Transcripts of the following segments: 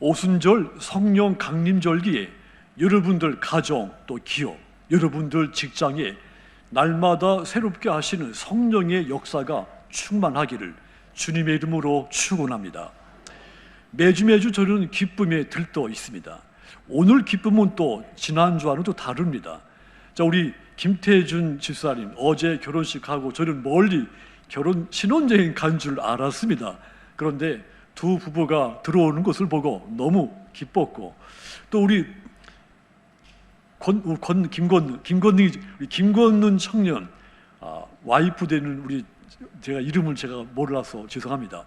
오순절 성령 강림절기에 여러분들 가정 또 기업, 여러분들 직장에 날마다 새롭게 하시는 성령의 역사가 충만하기를 주님의 이름으로 축원합니다. 매주 매주 저는 기쁨에 들떠 있습니다. 오늘 기쁨은 또 지난주와는 또 다릅니다. 자, 우리 김태준 집사님 어제 결혼식하고 저는 멀리 결혼 신혼여행 간 줄 알았습니다. 그런데 두 부부가 들어오는 것을 보고 너무 기뻤고 또 우리 권, 권 김건 김건희 우리 김건는 청년 아, 와이프 되는 우리 제가 이름을 제가 몰라서 죄송합니다.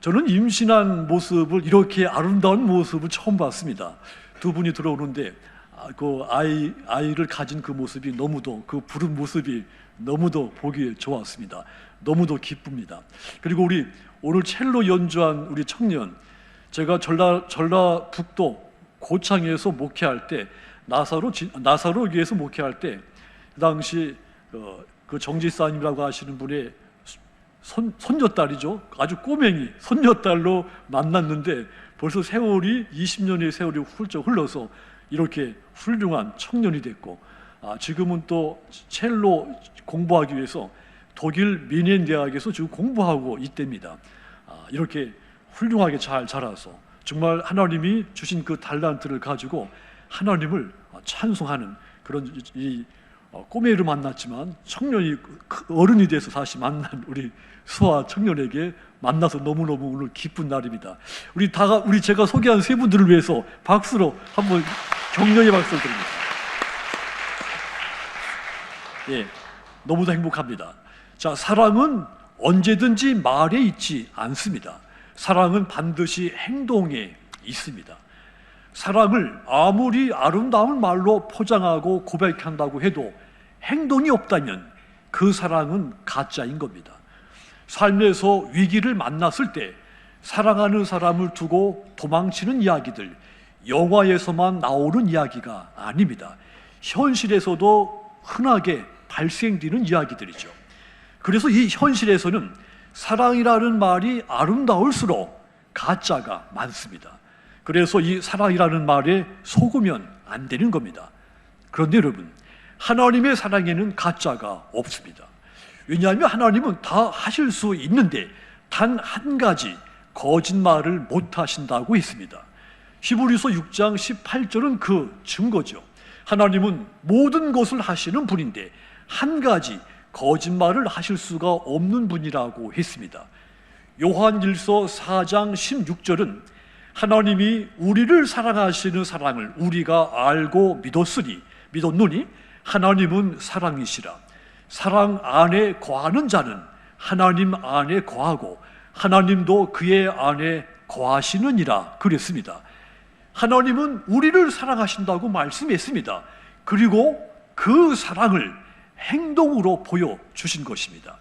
저는 임신한 모습을 이렇게 아름다운 모습을 처음 봤습니다. 두 분이 들어오는데 아, 그 아이 아이를 가진 그 모습이 너무도 그 푸른 모습이 너무도 보기 좋았습니다. 너무도 기쁩니다. 그리고 우리 오늘 첼로 연주한 우리 청년 제가 전라 전라북도 고창에서 목회할 때 나사로 지- 나사로교에서 목회할 때 그 당시 어, 그 정지사님이라고 하시는 분의 손, 손녀딸이죠. 아주 꼬맹이 손녀딸로 만났는데 벌써 세월이 20년의 세월이 훌쩍 흘러서 이렇게 훌륭한 청년이 됐고 아, 지금은 또 첼로 공부하기 위해서 독일 미넨 대학에서 지금 공부하고 있답니다. 아, 이렇게 훌륭하게 잘 자라서 정말 하나님이 주신 그 달란트를 가지고 하나님을 찬송하는 그런 이- 이 어, 꼬매를 만났지만 청년이 크- 어른이 돼서 다시 만난 우리 수아 청년에게 만나서 너무너무 오늘 기쁜 날입니다. 우리 다가 우리 제가 소개한 세 분들을 위해서 박수로 한번 격려의 박수를 드립니다. 예, 너무도 행복합니다. 자, 사랑은 언제든지 말에 있지 않습니다. 사랑은 반드시 행동에 있습니다. 사랑을 아무리 아름다운 말로 포장하고 고백한다고 해도 행동이 없다면 그 사랑은 가짜인 겁니다. 삶에서 위기를 만났을 때 사랑하는 사람을 두고 도망치는 이야기들, 영화에서만 나오는 이야기가 아닙니다. 현실에서도 흔하게 발생되는 이야기들이죠. 그래서 이 현실에서는 사랑이라는 말이 아름다울수록 가짜가 많습니다. 그래서 이 사랑이라는 말에 속으면 안 되는 겁니다. 그런데 여러분, 하나님의 사랑에는 가짜가 없습니다. 왜냐하면 하나님은 다 하실 수 있는데 단 한 가지 거짓말을 못 하신다고 했습니다. 히브리서 6장 18절은 그 증거죠. 하나님은 모든 것을 하시는 분인데 한 가지 거짓말을 하실 수가 없는 분이라고 했습니다. 요한일서 4장 16절은 하나님이 우리를 사랑하시는 사랑을 우리가 알고 믿었으니 믿었노니 하나님은 사랑이시라. 사랑 안에 거하는 자는 하나님 안에 거하고 하나님도 그의 안에 거하시느니라 그랬습니다. 하나님은 우리를 사랑하신다고 말씀했습니다. 그리고 그 사랑을 행동으로 보여 주신 것입니다.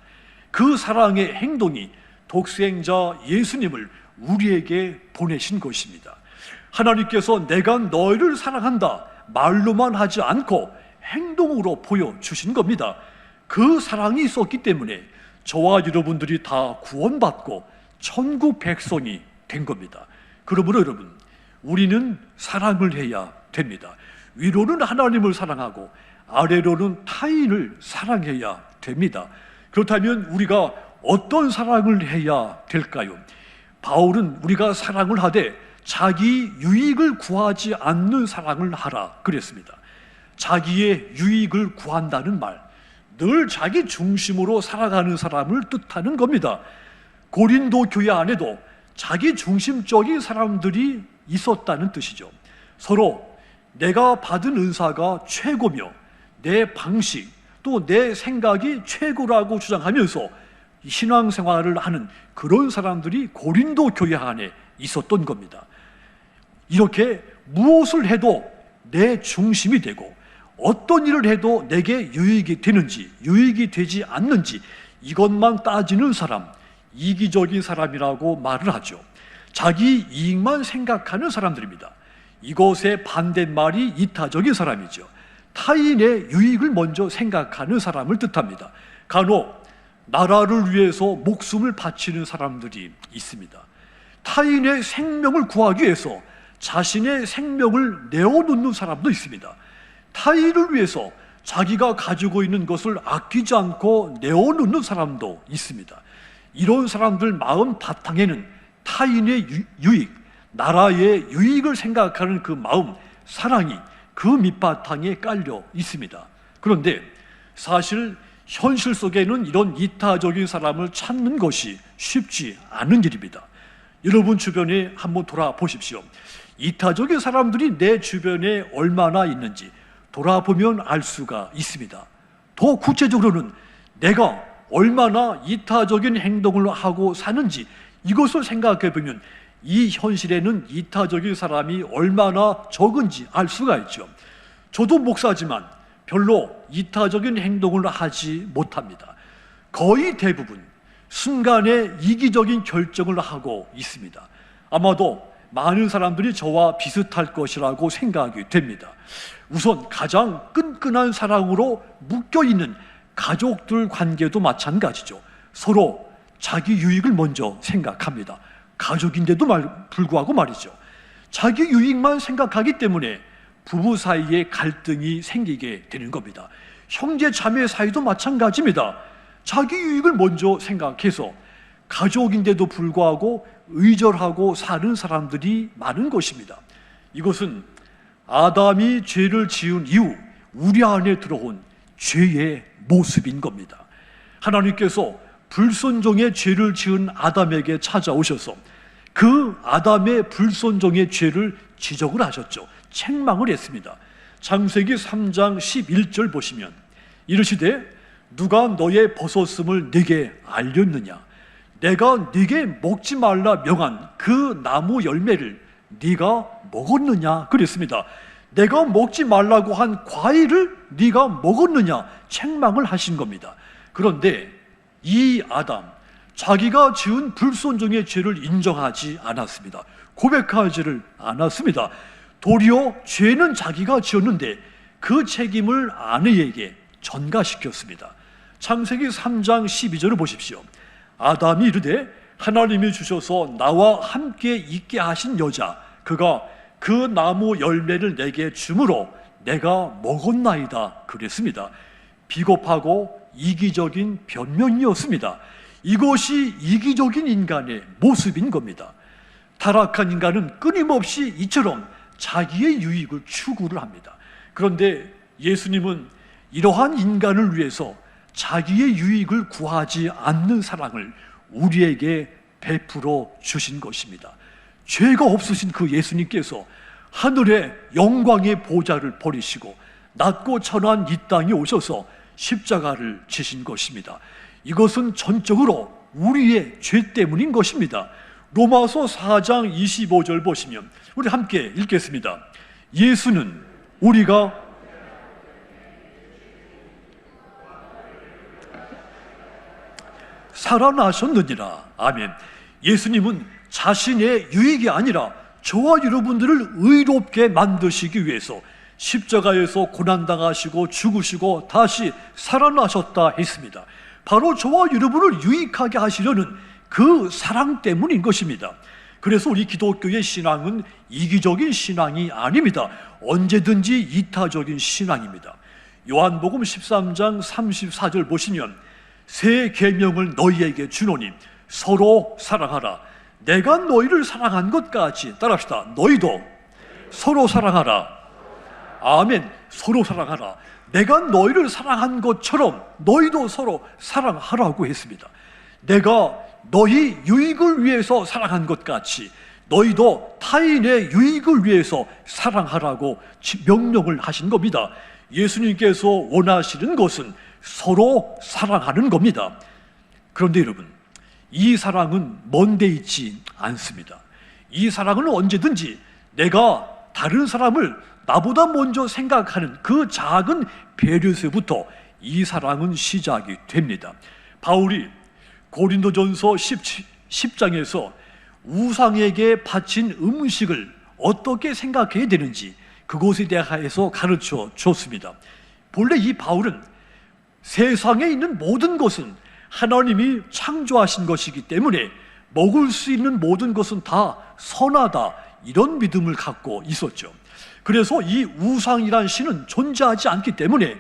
그 사랑의 행동이 독생자 예수님을 우리에게 보내신 것입니다. 하나님께서 내가 너희를 사랑한다 말로만 하지 않고 행동으로 보여 주신 겁니다. 그 사랑이 있었기 때문에 저와 여러분들이 다 구원받고 천국 백성이 된 겁니다. 그러므로 여러분, 우리는 사랑을 해야 됩니다. 위로는 하나님을 사랑하고 아래로는 타인을 사랑해야 됩니다. 그렇다면 우리가 어떤 사랑을 해야 될까요? 바울은 우리가 사랑을 하되 자기 유익을 구하지 않는 사랑을 하라 그랬습니다. 자기의 유익을 구한다는 말, 늘 자기 중심으로 살아가는 사람을 뜻하는 겁니다. 고린도 교회 안에도 자기 중심적인 사람들이 있었다는 뜻이죠. 서로 내가 받은 은사가 최고며 내 방식 또 내 생각이 최고라고 주장하면서 신앙생활을 하는 그런 사람들이 고린도 교회 안에 있었던 겁니다. 이렇게 무엇을 해도 내 중심이 되고 어떤 일을 해도 내게 유익이 되는지 유익이 되지 않는지 이것만 따지는 사람 이기적인 사람이라고 말을 하죠. 자기 이익만 생각하는 사람들입니다. 이것의 반대말이 이타적인 사람이죠. 타인의 유익을 먼저 생각하는 사람을 뜻합니다. 간혹 나라를 위해서 목숨을 바치는 사람들이 있습니다. 타인의 생명을 구하기 위해서 자신의 생명을 내어놓는 사람도 있습니다. 타인을 위해서 자기가 가지고 있는 것을 아끼지 않고 내어놓는 사람도 있습니다. 이런 사람들 마음 바탕에는 타인의 유- 유익, 나라의 유익을 생각하는 그 마음, 사랑이 그 밑바탕에 깔려 있습니다. 그런데 사실 현실 속에는 이런 이타적인 사람을 찾는 것이 쉽지 않은 일입니다. 여러분 주변에 한번 돌아보십시오. 이타적인 사람들이 내 주변에 얼마나 있는지 돌아보면 알 수가 있습니다. 더 구체적으로는 내가 얼마나 이타적인 행동을 하고 사는지 이것을 생각해 보면 이 현실에는 이타적인 사람이 얼마나 적은지 알 수가 있죠. 저도 목사지만 별로 이타적인 행동을 하지 못합니다. 거의 대부분 순간에 이기적인 결정을 하고 있습니다. 아마도 많은 사람들이 저와 비슷할 것이라고 생각이 됩니다. 우선 가장 끈끈한 사랑으로 묶여 있는 가족들 관계도 마찬가지죠. 서로 자기 유익을 먼저 생각합니다. 가족인데도 말, 불구하고 말이죠. 자기 유익만 생각하기 때문에 부부 사이에 갈등이 생기게 되는 겁니다. 형제 자매 사이도 마찬가지입니다. 자기 유익을 먼저 생각해서 가족인데도 불구하고 의절하고 사는 사람들이 많은 것입니다. 이것은 아담이 죄를 지은 이후 우리 안에 들어온 죄의 모습인 겁니다. 하나님께서 불순종의 죄를 지은 아담에게 찾아오셔서 그 아담의 불순종의 죄를 지적을 하셨죠. 책망을 했습니다. 창세기 3장 11절 보시면 이르시되 누가 너의 벗었음을 네게 알렸느냐 내가 네게 먹지 말라 명한 그 나무 열매를 네가 먹었느냐 그랬습니다. 내가 먹지 말라고 한 과일을 네가 먹었느냐 책망을 하신 겁니다. 그런데 이 아담 자기가 지은 불순종의 죄를 인정하지 않았습니다. 고백하지를 않았습니다. 도리어 죄는 자기가 지었는데 그 책임을 아내에게 전가시켰습니다. 창세기 3장 12절을 보십시오. 아담이 이르되 하나님이 주셔서 나와 함께 있게 하신 여자 그가 그 나무 열매를 내게 주므로 내가 먹었나이다 그랬습니다. 비겁하고 이기적인 변명이었습니다. 이것이 이기적인 인간의 모습인 겁니다. 타락한 인간은 끊임없이 이처럼 자기의 유익을 추구를 합니다. 그런데 예수님은 이러한 인간을 위해서 자기의 유익을 구하지 않는 사랑을 우리에게 베풀어 주신 것입니다. 죄가 없으신 그 예수님께서 하늘의 영광의 보좌를 버리시고 낮고 천한 이 땅에 오셔서 십자가를 지신 것입니다. 이것은 전적으로 우리의 죄 때문인 것입니다. 로마서 4장 25절 보시면 우리 함께 읽겠습니다. 예수는 우리가 살아나셨느니라. 아멘. 예수님은 자신의 유익이 아니라 저와 여러분들을 의롭게 만드시기 위해서 십자가에서 고난당하시고 죽으시고 다시 살아나셨다 했습니다. 바로 저와 여러분을 유익하게 하시려는 그 사랑 때문인 것입니다. 그래서 우리 기독교의 신앙은 이기적인 신앙이 아닙니다. 언제든지 이타적인 신앙입니다. 요한복음 13장 34절 보시면 새 계명을 너희에게 주노니 서로 사랑하라. 내가 너희를 사랑한 것 같이 따라합시다. 너희도 서로 사랑하라. 아멘. 서로 사랑하라. 내가 너희를 사랑한 것처럼 너희도 서로 사랑하라고 했습니다. 내가 너희 유익을 위해서 사랑한 것 같이 너희도 타인의 유익을 위해서 사랑하라고 명령을 하신 겁니다. 예수님께서 원하시는 것은 서로 사랑하는 겁니다. 그런데 여러분, 이 사랑은 먼데 있지 않습니다. 이 사랑은 언제든지 내가 다른 사람을 나보다 먼저 생각하는 그 작은 배려에서부터 이 사랑은 시작이 됩니다. 바울이 고린도전서 10장에서 우상에게 바친 음식을 어떻게 생각해야 되는지 그것에 대해서 가르쳐 줬습니다. 본래 이 바울은 세상에 있는 모든 것은 하나님이 창조하신 것이기 때문에 먹을 수 있는 모든 것은 다 선하다 이런 믿음을 갖고 있었죠. 그래서 이 우상이란 신은 존재하지 않기 때문에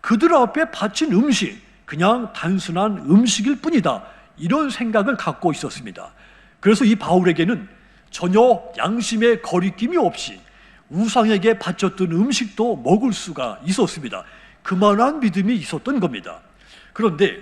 그들 앞에 바친 음식 그냥 단순한 음식일 뿐이다 이런 생각을 갖고 있었습니다. 그래서 이 바울에게는 전혀 양심의 거리낌이 없이 우상에게 바쳤던 음식도 먹을 수가 있었습니다. 그만한 믿음이 있었던 겁니다. 그런데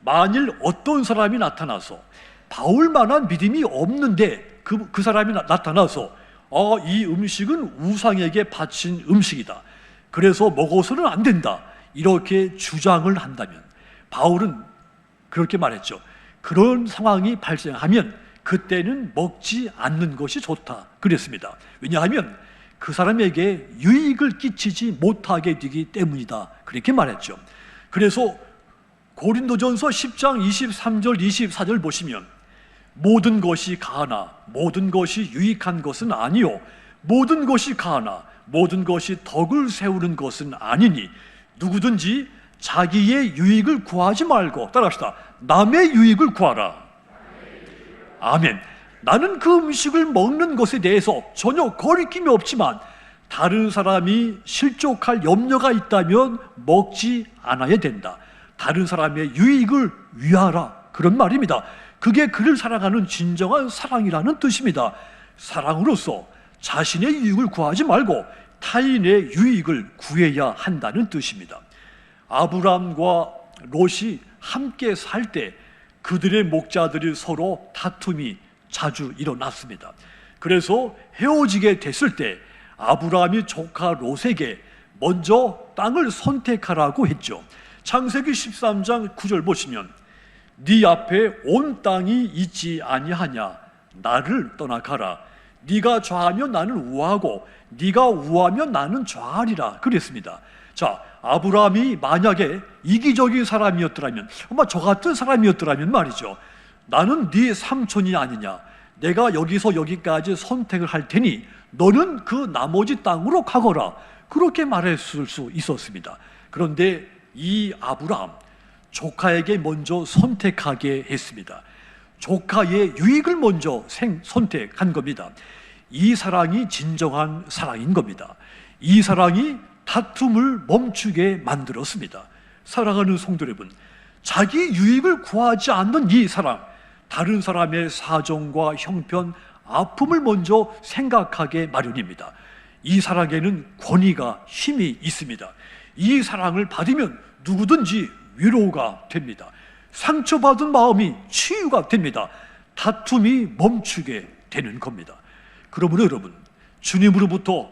만일 어떤 사람이 나타나서 바울만한 믿음이 없는데 그, 그 사람이 나, 타나서 어, 이 음식은 우상에게 바친 음식이다. 그래서 먹어서는 안 된다. 이렇게 주장을 한다면 바울은 그렇게 말했죠. 그런 상황이 발생하면 그때는 먹지 않는 것이 좋다. 그랬습니다. 왜냐하면 그 사람에게 유익을 끼치지 못하게 되기 때문이다. 그렇게 말했죠. 그래서 고린도전서 10장 23절 24절 보시면 모든 것이 가하나 모든 것이 유익한 것은 아니요. 모든 것이 가하나 모든 것이 덕을 세우는 것은 아니니 누구든지 자기의 유익을 구하지 말고 따라합시다. 남의 유익을 구하라. 아멘. 나는 그 음식을 먹는 것에 대해서 전혀 거리낌이 없지만 다른 사람이 실족할 염려가 있다면 먹지 않아야 된다. 다른 사람의 유익을 위하라. 그런 말입니다 그게 그를 사랑하는 진정한 사랑이라는 뜻입니다. 사랑으로서 자신의 유익을 구하지 말고 타인의 유익을 구해야 한다는 뜻입니다. 아브람과 롯이 함께 살 때 그들의 목자들이 서로 다툼이 자주 일어났습니다. 그래서 헤어지게 됐을 때 아브라함이 조카 롯에게 먼저 땅을 선택하라고 했죠. 창세기 13장 9절 보시면 네 앞에 온 땅이 있지 아니하냐 나를 떠나가라 네가 좌하면 나는 우하고 네가 우하면 나는 좌하리라 그랬습니다. 자, 아브라함이 만약에 이기적인 사람이었더라면 아마 저 같은 사람이었더라면 말이죠. 나는 네 삼촌이 아니냐. 내가 여기서 여기까지 선택을 할 테니 너는 그 나머지 땅으로 가거라. 그렇게 말했을 수 있었습니다. 그런데 이 아브라함 조카에게 먼저 선택하게 했습니다. 조카의 유익을 먼저 생, 선택한 겁니다. 이 사랑이 진정한 사랑인 겁니다. 이 사랑이 다툼을 멈추게 만들었습니다. 사랑하는 성도 여러분, 자기 유익을 구하지 않는 이 사랑, 다른 사람의 사정과 형편, 아픔을 먼저 생각하게 마련입니다. 이 사랑에는 권위가 힘이 있습니다. 이 사랑을 받으면 누구든지 위로가 됩니다. 상처받은 마음이 치유가 됩니다. 다툼이 멈추게 되는 겁니다. 그러므로 여러분, 주님으로부터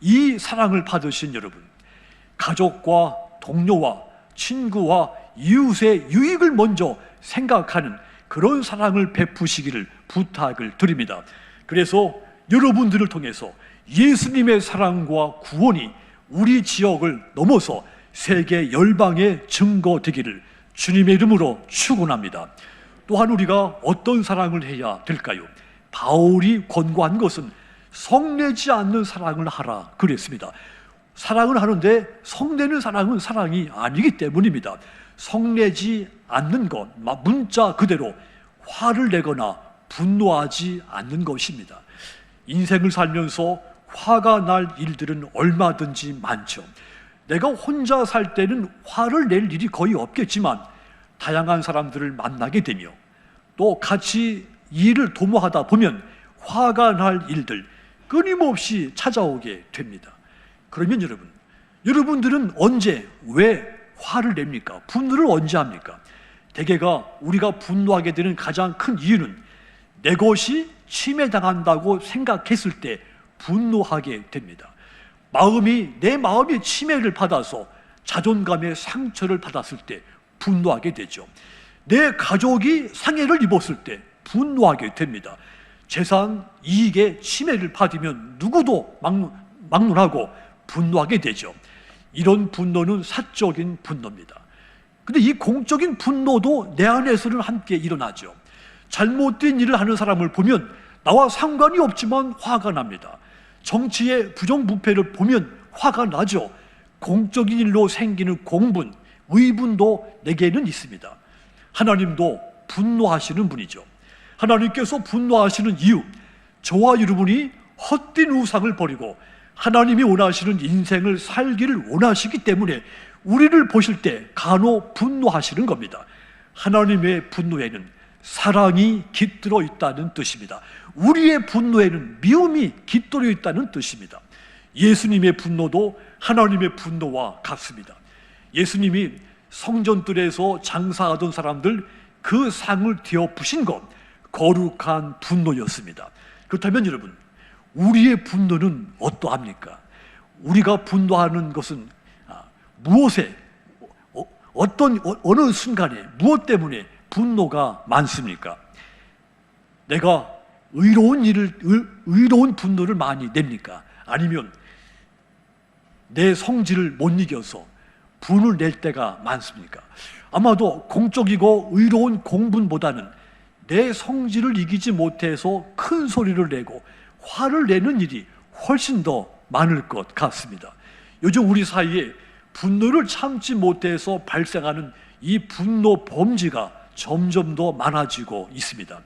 이 사랑을 받으신 여러분, 가족과 동료와 친구와 이웃의 유익을 먼저 생각하는 그런 사랑을 베푸시기를 부탁을 드립니다. 그래서 여러분들을 통해서 예수님의 사랑과 구원이 우리 지역을 넘어서 세계 열방의 증거 되기를 주님의 이름으로 축원합니다. 또한 우리가 어떤 사랑을 해야 될까요? 바울이 권고한 것은 성내지 않는 사랑을 하라 그랬습니다. 사랑을 하는데 성내는 사랑은 사랑이 아니기 때문입니다. 성내지 않는 것, 문자 그대로 화를 내거나 분노하지 않는 것입니다. 인생을 살면서 화가 날 일들은 얼마든지 많죠. 내가 혼자 살 때는 화를 낼 일이 거의 없겠지만 다양한 사람들을 만나게 되며 또 같이 일을 도모하다 보면 화가 날 일들 끊임없이 찾아오게 됩니다. 그러면 여러분, 여러분들은 언제 왜 화를 냅니까? 분노를 언제 합니까? 대개가 우리가 분노하게 되는 가장 큰 이유는 내 것이 침해당한다고 생각했을 때 분노하게 됩니다. 마음이 내 마음이 침해를 받아서 자존감의 상처를 받았을 때 분노하게 되죠. 내 가족이 상해를 입었을 때 분노하게 됩니다. 재산 이익에 침해를 받으면 누구도 막론, 막론 하고 분노하게 되죠. 이런 분노는 사적인 분노입니다. 근데 이 공적인 분노도 내 안에서는 함께 일어나죠. 잘못된 일을 하는 사람을 보면 나와 상관이 없지만 화가 납니다. 정치의 부정부패를 보면 화가 나죠. 공적인 일로 생기는 공분, 의분도 내게는 있습니다. 하나님도 분노하시는 분이죠. 하나님께서 분노하시는 이유, 저와 여러분이 헛된 우상을 버리고 하나님이 원하시는 인생을 살기를 원하시기 때문에 우리를 보실 때 간혹 분노하시는 겁니다. 하나님의 분노에는 사랑이 깃들어 있다는 뜻입니다. 우리의 분노에는 미움이 깃들어 있다는 뜻입니다. 예수님의 분노도 하나님의 분노와 같습니다. 예수님이 성전들에서 장사하던 사람들 그 상을 뒤엎으신 것 거룩한 분노였습니다. 그렇다면 여러분, 우리의 분노는 어떠합니까? 우리가 분노하는 것은 아, 무엇에 어, 어떤 어, 어느 순간에 무엇 때문에 분노가 많습니까? 내가 의로운 일을 의, 의로운 분노를 많이 냅니까? 아니면 내 성질을 못 이겨서 분을 낼 때가 많습니까? 아마도 공적이고 의로운 공분보다는 내 성질을 이기지 못해서 큰 소리를 내고 화를 내는 일이 훨씬 더 많을 것 같습니다. 요즘 우리 사이에 분노를 참지 못해서 발생하는 이 분노 범죄가 점점 더 많아지고 있습니다.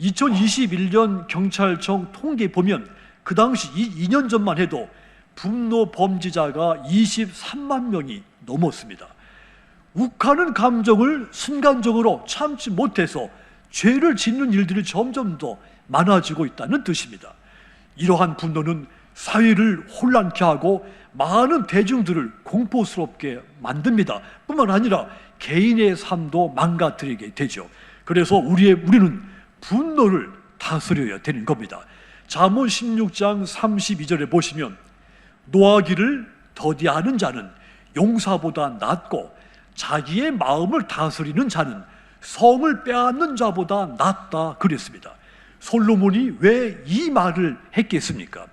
2021년 경찰청 통계 보면 그 당시 2년 전만 해도 분노 범죄자가 23만 명이 넘었습니다. 욱하는 감정을 순간적으로 참지 못해서 죄를 짓는 일들이 점점 더 많아지고 있다는 뜻입니다. 이러한 분노는 사회를 혼란케 하고 많은 대중들을 공포스럽게 만듭니다. 뿐만 아니라 개인의 삶도 망가뜨리게 되죠. 그래서 우리의 우리는 분노를 다스려야 되는 겁니다. 잠언 16장 32절에 보시면 노하기를 더디하는 자는 용사보다 낫고 자기의 마음을 다스리는 자는 성을 빼앗는 자보다 낫다 그랬습니다. 솔로몬이 왜 이 말을 했겠습니까?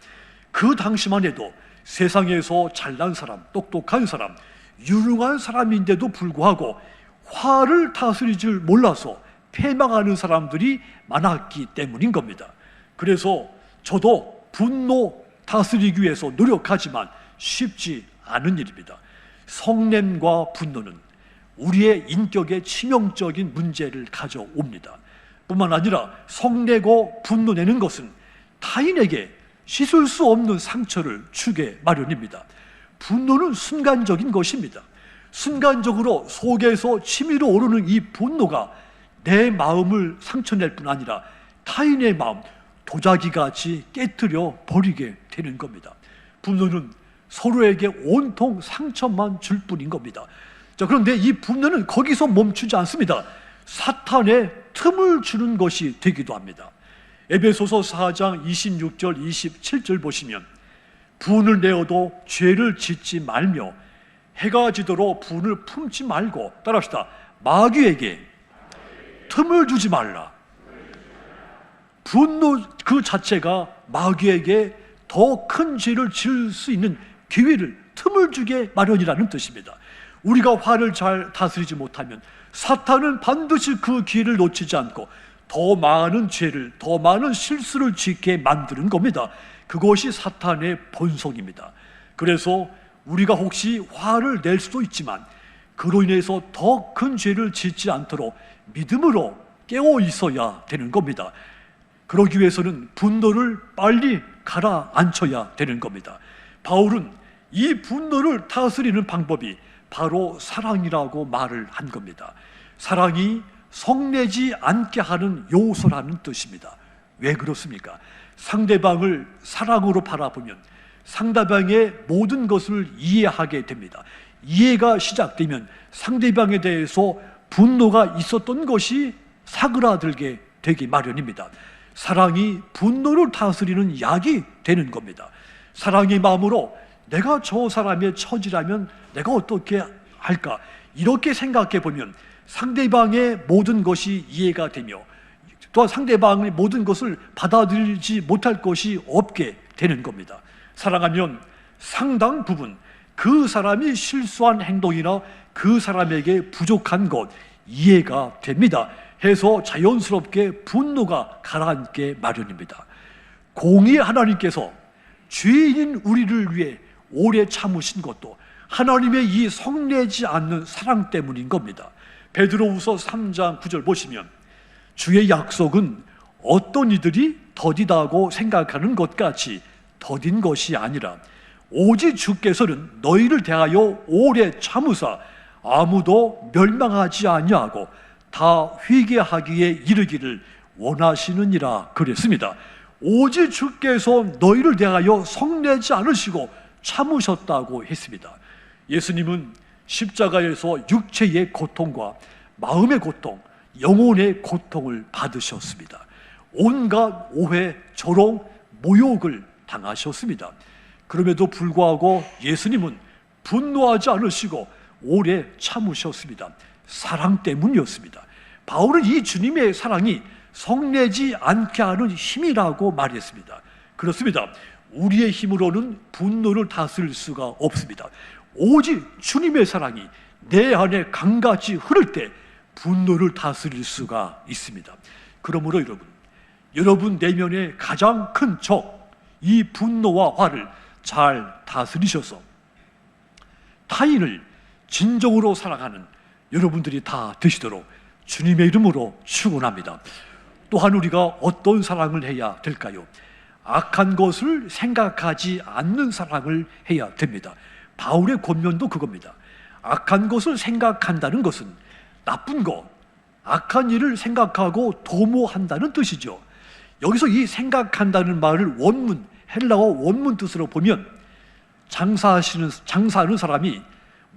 그 당시만 해도 세상에서 잘난 사람, 똑똑한 사람, 유능한 사람인데도 불구하고 화를 다스릴 줄 몰라서 패망하는 사람들이 많았기 때문인 겁니다. 그래서 저도 분노 다스리기 위해서 노력하지만 쉽지 않은 일입니다. 성냄과 분노는 우리의 인격에 치명적인 문제를 가져옵니다. 뿐만 아니라 성내고 분노내는 것은 타인에게 씻을 수 없는 상처를 주게 마련입니다. 분노는 순간적인 것입니다. 순간적으로 속에서 치밀어 오르는 이 분노가 내 마음을 상처낼 뿐 아니라 타인의 마음, 도자기 같이 깨뜨려 버리게 되는 겁니다. 분노는 서로에게 온통 상처만 줄 뿐인 겁니다. 자, 그런데 이 분노는 거기서 멈추지 않습니다. 사탄의 틈을 주는 것이 되기도 합니다. 에베소서 4장 26절 27절 보시면 분을 내어도 죄를 짓지 말며 해가 지도록 분을 품지 말고 따라합시다. 마귀에게 틈을 주지 말라. 분노 그 자체가 마귀에게 더 큰 죄를 지을 수 있는 기회를 틈을 주게 마련이라는 뜻입니다. 우리가 화를 잘 다스리지 못하면 사탄은 반드시 그 기회를 놓치지 않고 더 많은 죄를, 더 많은 실수를 짓게 만드는 겁니다. 그것이 사탄의 본성입니다. 그래서 우리가 혹시 화를 낼 수도 있지만 그로 인해서 더 큰 죄를 짓지 않도록 믿음으로 깨어 있어야 되는 겁니다. 그러기 위해서는 분노를 빨리 가라앉혀야 되는 겁니다. 바울은 이 분노를 다스리는 방법이 바로 사랑이라고 말을 한 겁니다. 사랑이 성내지 않게 하는 요소라는 뜻입니다. 왜 그렇습니까? 상대방을 사랑으로 바라보면 상대방의 모든 것을 이해하게 됩니다. 이해가 시작되면 상대방에 대해서 분노가 있었던 것이 사그라들게 되기 마련입니다. 사랑이 분노를 다스리는 약이 되는 겁니다. 사랑의 마음으로 내가 저 사람의 처지라면 내가 어떻게 할까? 이렇게 생각해 보면 상대방의 모든 것이 이해가 되며 또한 상대방의 모든 것을 받아들이지 못할 것이 없게 되는 겁니다. 사랑하면 상당 부분 그 사람이 실수한 행동이나 그 사람에게 부족한 것 이해가 됩니다. 해서 자연스럽게 분노가 가라앉게 마련입니다. 공의 하나님께서 죄인인 우리를 위해 오래 참으신 것도 하나님의 이 성내지 않는 사랑 때문인 겁니다. 베드로후서 3장 9절 보시면 주의 약속은 어떤 이들이 더디다고 생각하는 것 같이 더딘 것이 아니라 오직 주께서는 너희를 대하여 오래 참으사 아무도 멸망하지 아니하고 다 회개하기에 이르기를 원하시느니라 그랬습니다. 오직 주께서 너희를 대하여 성내지 않으시고 참으셨다고 했습니다. 예수님은 십자가에서 육체의 고통과 마음의 고통, 영혼의 고통을 받으셨습니다. 온갖 오해, 조롱, 모욕을 당하셨습니다. 그럼에도 불구하고 예수님은 분노하지 않으시고 오래 참으셨습니다. 사랑 때문이었습니다. 바울은 이 주님의 사랑이 성내지 않게 하는 힘이라고 말했습니다. 그렇습니다. 우리의 힘으로는 분노를 다스릴 수가 없습니다. 오직 주님의 사랑이 내 안에 강같이 흐를 때 분노를 다스릴 수가 있습니다. 그러므로 여러분, 여러분 내면의 가장 큰 적, 이 분노와 화를 잘 다스리셔서 타인을 진정으로 사랑하는 여러분들이 다 되시도록 주님의 이름으로 축원합니다. 또한 우리가 어떤 사랑을 해야 될까요? 악한 것을 생각하지 않는 사랑을 해야 됩니다. 바울의 권면도 그겁니다. 악한 것을 생각한다는 것은 나쁜 것, 악한 일을 생각하고 도모한다는 뜻이죠. 여기서 이 생각한다는 말을 원문, 헬라어 원문 뜻으로 보면 장사하시는, 장사하는 사람이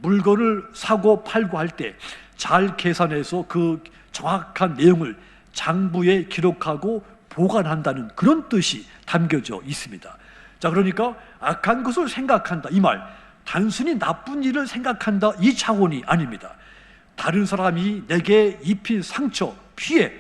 물건을 사고 팔고 할 때 잘 계산해서 그 정확한 내용을 장부에 기록하고 보관한다는 그런 뜻이 담겨져 있습니다. 자, 그러니까 악한 것을 생각한다. 이 말, 단순히 나쁜 일을 생각한다. 이 차원이 아닙니다. 다른 사람이 내게 입힌 상처, 피해,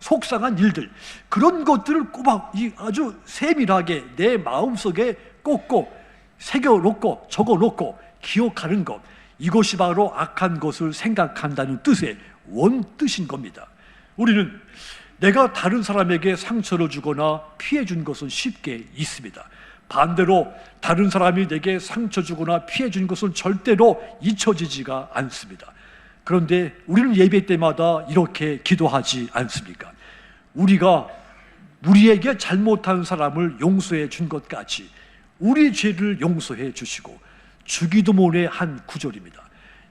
속상한 일들, 그런 것들을 꼬박 아주 세밀하게 내 마음속에 꼭꼭 새겨놓고 적어놓고 기억하는 것. 이것이 바로 악한 것을 생각한다는 뜻의 원뜻인 겁니다. 우리는 내가 다른 사람에게 상처를 주거나 피해 준 것은 쉽게 있습니다. 반대로 다른 사람이 내게 상처 주거나 피해 준 것은 절대로 잊혀지지가 않습니다. 그런데 우리는 예배 때마다 이렇게 기도하지 않습니까? 우리가 우리에게 잘못한 사람을 용서해 준 것 같이 우리 죄를 용서해 주시고 주기도문의 한 구절입니다.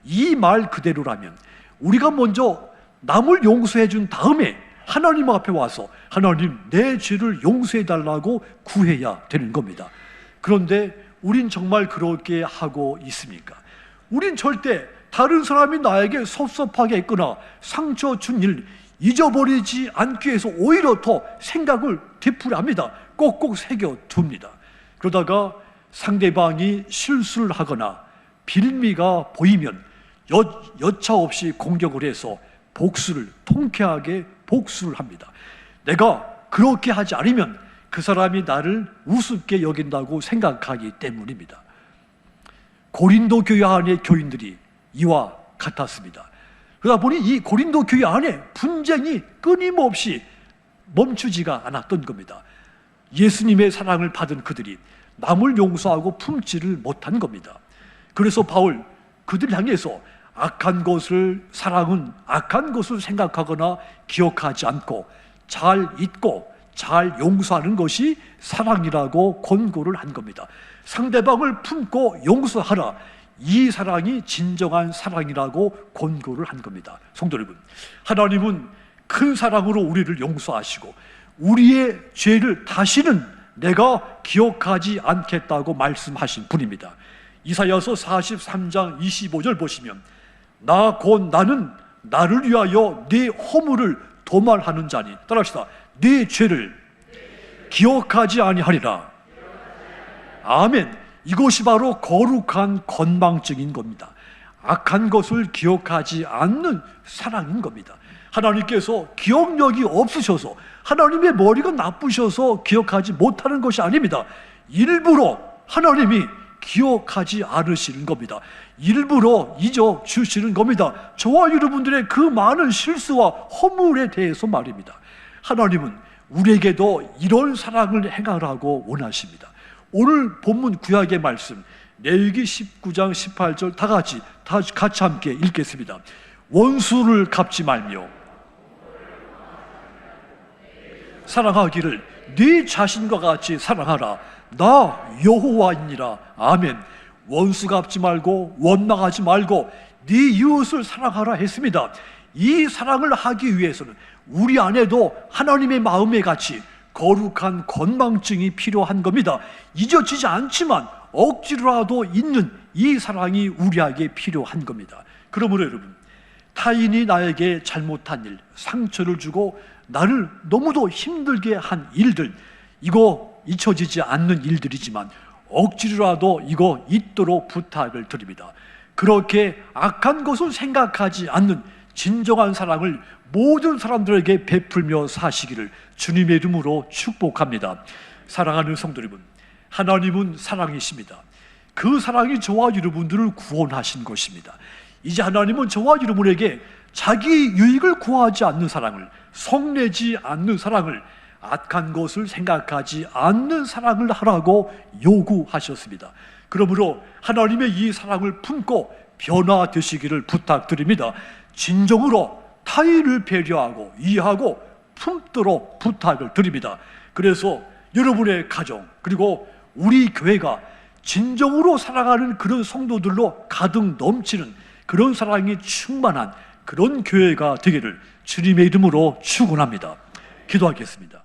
이 말 그대로라면 우리가 먼저 남을 용서해 준 다음에 하나님 앞에 와서 하나님 내 죄를 용서해 달라고 구해야 되는 겁니다. 그런데 우린 정말 그렇게 하고 있습니까? 우린 절대 다른 사람이 나에게 섭섭하게 했거나 상처 준 일 잊어버리지 않기 위해서 오히려 더 생각을 되풀이합니다. 꼭꼭 새겨 둡니다. 그러다가 상대방이 실수를 하거나 빌미가 보이면 여, 여차 없이 공격을 해서 복수를 통쾌하게 복수를 합니다. 내가 그렇게 하지 않으면 그 사람이 나를 우습게 여긴다고 생각하기 때문입니다. 고린도 교회 안의 교인들이 이와 같았습니다. 그러다 보니 이 고린도 교회 안에 분쟁이 끊임없이 멈추지가 않았던 겁니다. 예수님의 사랑을 받은 그들이 남을 용서하고 품지를 못한 겁니다. 그래서 바울 그들 향해서 악한 것을 사랑은 악한 것을 생각하거나 기억하지 않고 잘 잊고 잘 용서하는 것이 사랑이라고 권고를 한 겁니다. 상대방을 품고 용서하라. 이 사랑이 진정한 사랑이라고 권고를 한 겁니다. 성도 여러분, 하나님은 큰 사랑으로 우리를 용서하시고 우리의 죄를 다시는 내가 기억하지 않겠다고 말씀하신 분입니다. 이사야서 43장 25절 보시면 나 곧 나는 나를 위하여 네 허물을 도말하는 자니 따라합시다. 네 죄를 기억하지 아니하리라. 아멘. 이것이 바로 거룩한 건망증인 겁니다. 악한 것을 기억하지 않는 사랑인 겁니다. 하나님께서 기억력이 없으셔서 하나님의 머리가 나쁘셔서 기억하지 못하는 것이 아닙니다. 일부러 하나님이 기억하지 않으시는 겁니다. 일부러 잊어 주시는 겁니다. 저와 여러분들의 그 많은 실수와 허물에 대해서 말입니다. 하나님은 우리에게도 이런 사랑을 행하라고 원하십니다. 오늘 본문 구약의 말씀 레위기 19장 18절 다 같이 다 같이 함께 읽겠습니다. 원수를 갚지 말며 사랑하기를 네 자신과 같이 사랑하라. 나 여호와이니라. 아멘. 원수 갚지 말고 원망하지 말고 네 이웃을 사랑하라 했습니다. 이 사랑을 하기 위해서는 우리 안에도 하나님의 마음에 같이 거룩한 건망증이 필요한 겁니다. 잊어지지 않지만 억지로라도 있는 이 사랑이 우리에게 필요한 겁니다. 그러므로 여러분, 타인이 나에게 잘못한 일, 상처를 주고 나를 너무도 힘들게 한 일들, 이거 잊혀지지 않는 일들이지만 억지로라도 이거 잊도록 부탁을 드립니다. 그렇게 악한 것을 생각하지 않는 진정한 사랑을 모든 사람들에게 베풀며 사시기를 주님의 이름으로 축복합니다. 사랑하는 성도 여러분, 하나님은 사랑이십니다. 그 사랑이 저와 여러분들을 구원하신 것입니다. 이제 하나님은 저와 여러분에게 자기 유익을 구하지 않는 사랑을, 성내지 않는 사랑을, 악한 것을 생각하지 않는 사랑을 하라고 요구하셨습니다. 그러므로 하나님의 이 사랑을 품고 변화되시기를 부탁드립니다. 진정으로 타인을 배려하고 이해하고 품도록 부탁을 드립니다. 그래서 여러분의 가정 그리고 우리 교회가 진정으로 사랑하는 그런 성도들로 가득 넘치는 그런 사랑이 충만한 그런 교회가 되기를 주님의 이름으로 축원합니다. 기도하겠습니다.